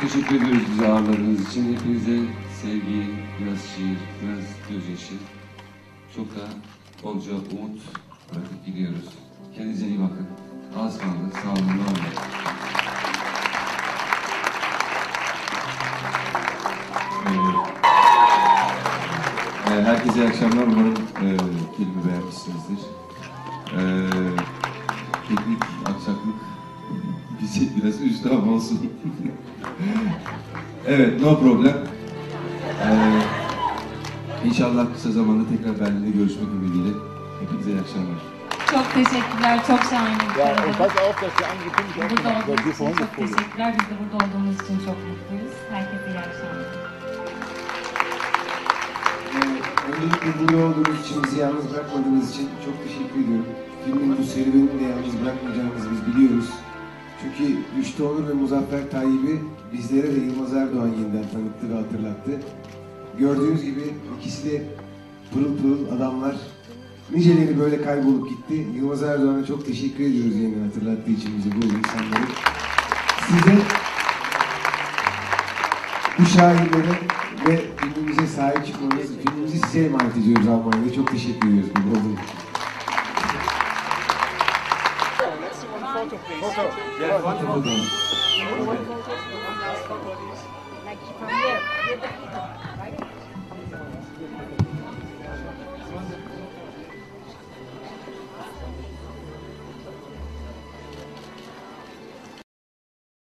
teşekkür ediyoruz bizi ağırladığınız için. Hepinize sevgi, biraz şiir, biraz gözyaşı. Çok da bolca umut bırakıp gidiyoruz. Kendinize iyi bakın. Az kaldı. Sağ olun. Var olun. Ee, e, herkese iyi akşamlar. Umarım e, filmi beğenmişsinizdir. E, teknik aksaklık bizi biraz üzdü ama olsun. evet, no problem. E, inşallah kısa zamanda tekrar Berlin'de görüşmek ümidiyle. Hepinize iyi akşamlar. Çok teşekkürler. Çok şahane bir Ja, und program. pass auf, dass der angekündigt hat, Burada olduğunuz die için çok teşekkürler. Biz de burada olduğumuz için çok mutluyuz. Herkese iyi akşamlar. Öncelikle burada olduğunuz için, bizi yalnız bırakmadığınız için çok teşekkür ediyorum. Filmin bu serüvenini de yalnız bırakmayacağımızı biz biliyoruz. Çünkü Rüştü Onur ve Muzaffer Tayyip'i bizlere de Yılmaz Erdoğan yeniden tanıttı ve hatırlattı. Gördüğünüz gibi ikisi de pırıl pırıl adamlar. Niceleri böyle kaybolup gitti. Yılmaz Erdoğan'a çok teşekkür ediyoruz yeniden hatırlattığı için bizi bu insanları. Size bu şairlere ve filmimize sahip çıkmanız, filmimizi size emanet ediyoruz Almanya'da. Çok teşekkür ediyoruz burada olduğunuz için.